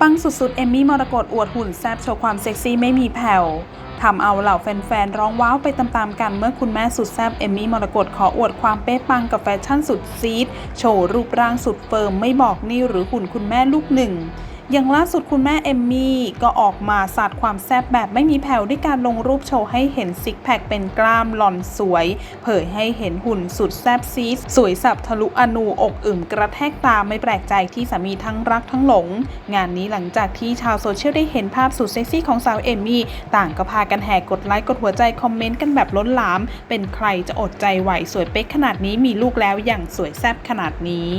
ปังสุดๆ เอมมี่มรกตอวดหุ่นแซบโชว์ความเซ็กซี่ไม่มีแผ่วทำเอาเหล่าแฟนๆ ร้องว้าวไปตามๆกันเมื่อคุณแม่สุดแซบเอมมี่มรกตขออวดความเป๊ะปังกับแฟชั่นสุดซีด โชว์รูปร่างสุดเฟิร์มไม่บอกนี่หรือหุ่นคุณแม่ลูกหนึ่ง อย่างล่าสุดคุณแม่เอมมี่ก็ออกมาสาดความแซ่บแบบไม่มีแผ่วด้วยการลงรูปโชว์ให้เห็นซิกแพคเป็นกล้ามหล่อนสวย เผยให้เห็นหุ่นสุดแซ่บซีดสวยสับทะลุอนูอกอึมกระแทกตาไม่แปลกใจที่สามีทั้งรักทั้งหลง งานนี้หลังจากที่ชาวโซเชียลได้เห็นภาพสุดเซ็กซี่ของสาวเอมมี่ต่างก็พากันแห่กดไลค์กดหัวใจคอมเมนต์กันแบบล้นหลาม เป็นใครจะอดใจไหวสวยเป๊กขนาดนี้มีลูกแล้วอย่างสวยแซ่บขนาดนี้